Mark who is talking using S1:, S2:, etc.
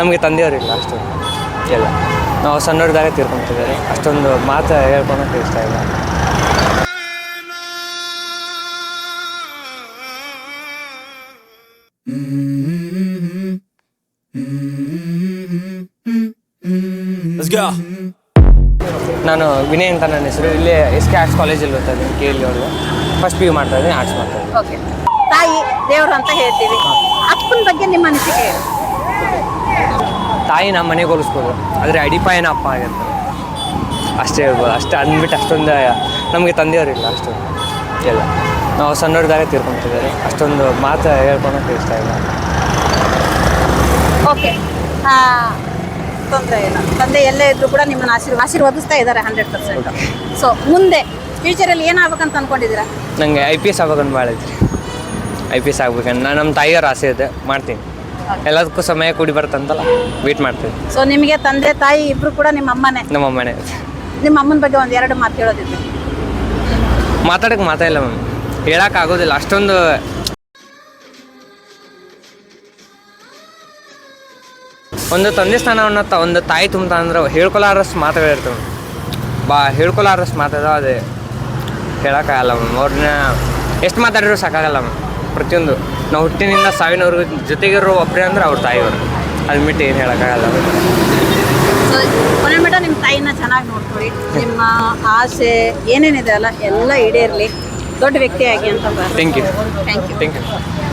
S1: ನಮಗೆ ತಂದೆಯವರಿಲ್ಲ ಅಷ್ಟು. ಎಲ್ಲ. ನಾವು ಸಣ್ಣವ್ರದಾಗ ತೀರ್ಕೊಂತಿದ್ದಾರೆ ಅಷ್ಟೊಂದು ಮಾತು ಹೇಳ್ಕೊಳಕ್ಕೆ ಇಷ್ಟ ಇಲ್ಲ. ನಾನು ವಿನಯ್ ಅಂತ ನನ್ನ ಹೆಸರು. ಇಲ್ಲಿ ಎಸ್ ಕೆ ಆರ್ಟ್ಸ್ ಕಾಲೇಜಲ್ಲಿ ಓದ್ತಾ ಇದ್ದೀನಿ ಕೆ ಎಲ್ ಅವ್ರಿಗೆ ಫಸ್ಟ್ ಪಿ ಯು ಮಾಡ್ತಾ ಇದ್ದೀನಿ ಆರ್ಟ್ಸ್ ಮಾಡ್ತಾ ಇದ್ದೀನಿ
S2: ಓಕೆ. ತಾಯಿ ದೇವರು ಅಂತ ಹೇಳ್ತೀವಿ. ಅಪ್ಪನ ಬಗ್ಗೆ ನಿಮ್ಮ ಅನಿಸಿಕೆ ಏನು?
S1: ನಮ್ಮ ಮನೆಗೆ ಹೋಲಿಸ್ಬೋದು ಆದರೆ ಅಡಿಪಾಯನ ಅಪ್ಪ ಆಗಿರ್ತಾರೆ. ಅಷ್ಟೇ ಹೇಳ್ಬೋದು. ಅಷ್ಟೇ ಅಂದ್ಬಿಟ್ಟು ಅಷ್ಟೊಂದು ನಮಗೆ ತಂದೆಯವರಿಲ್ಲ ಅಷ್ಟು. ಎಲ್ಲ. ನಾವು ಸಣ್ಣವ್ರದಾಗ ತೀರ್ಕೊಂತಿದ್ದಾರೆ. ಅಷ್ಟೊಂದು ಮಾತು ಹೇಳ್ಕೊಳಕ್ಕೆ ಇಷ್ಟ ಇಲ್ಲ.
S2: ಓಕೆ. ತೊಂದರೆ ಇಲ್ಲ. ತಂದೆ ಎಲ್ಲೇ ಇದ್ರು ಕೂಡ ನಿಮ್ಮನ್ನ ಆಶೀರ್ವ ಆಶೀರ್ವದಿಸ್ತಾ ಇದ್ದಾರೆ ಹಂಡ್ರೆಡ್ ಪರ್ಸೆಂಟ್ ಸೊ ಮುಂದೆ ಫ್ಯೂಚರಲ್ಲಿ ಏನಾಗ್ಬೇಕಂತ ಅಂದ್ಕೊಂಡಿದ್ದೀರಾ
S1: ನನಗೆ ಐ ಪಿ ಎಸ್ ಆಗ್ಬೇಕಂತ ಭಾಳ ಐತ್ರಿ. ಐ ಪಿ ಎಸ್ ಆಗ್ಬೇಕಂತ. ನಾನು ನಮ್ಮ ತಾಯಿಯವ್ರ ಆಸೆ ಇದೆ. ಮಾಡ್ತೀನಿ. ಎಲ್ಲದಕ್ಕೂ ಸಮಯ ಕೂಡಿ ಬರ್ತಂತಲ್ಲ ವೇಟ್ ಮಾಡ್ತೀವಿ.
S2: ಸೊ ನಿಮಗೆ ತಂದೆ ತಾಯಿ ಇಬ್ರು ಕೂಡ ನಿಮ್ಮ ಅಮ್ಮನೇ?
S1: ನಮ್ಮ ಅಮ್ಮನೇ.
S2: ನಿಮ್ಮ ಅಮ್ಮನ ಬಗ್ಗೆ ಒಂದು ಎರಡು ಮಾತು ಹೇಳೋದಿದೆ
S1: ಮಾತಾಡಕ್ಕೆ ಮಾತಾ ಇಲ್ಲ ಮ್ಯಾಮ್. ಆಗೋದಿಲ್ಲ ಅಷ್ಟೊಂದು ಒಂದು ತಂದೆ ಸ್ಥಾನವನ್ನು ತ ಒಂದು ತಾಯಿ ತುಂಬ ಅಂದ್ರೆ ಹೇಳ್ಕೊಲಾರಷ್ಟು ಮಾತಾಡಿರ್ತೇವೆ ಬಾ ಹೇಳ್ಕೊಲಾರಷ್ಟು ಮಾತಾಡೋ ಅದೇ ಹೇಳೋಕ್ಕಾಗಲ್ಲ ಮ್ಯಾಮ್. ಅವ್ರನ್ನ ಎಷ್ಟು ಮಾತಾಡಿದ್ರು ಸಾಕಾಗಲ್ಲ ಮ್ಯಾಮ್ ಪ್ರತಿಯೊಂದು. ನಾವು ಹುಟ್ಟಿನಿಂದ ಸಾವಿನವ್ರ ಜೊತೆಗಿರೋ ಒಬ್ಬರೇ ಅಂದ್ರೆ ಅವ್ರ ತಾಯಿಯವರು. ಅದು ಬಿಟ್ಟು ಏನು ಹೇಳೋಕ್ಕಾಗಲ್ಲ
S2: ಕೊನೆ ಮಟ್ಟ ನಿಮ್ಮ ತಾಯಿನ ಚೆನ್ನಾಗಿ ನೋಡ್ಕೊಳ್ಳಿ. ನಿಮ್ಮ ಆಸೆ ಏನೇನಿದೆ ಅಲ್ಲ ಎಲ್ಲ ಈಡೇರಲಿ. ದೊಡ್ಡ ವ್ಯಕ್ತಿಯಾಗಿ ಅಂತ
S1: thank you
S2: thank you
S1: thank you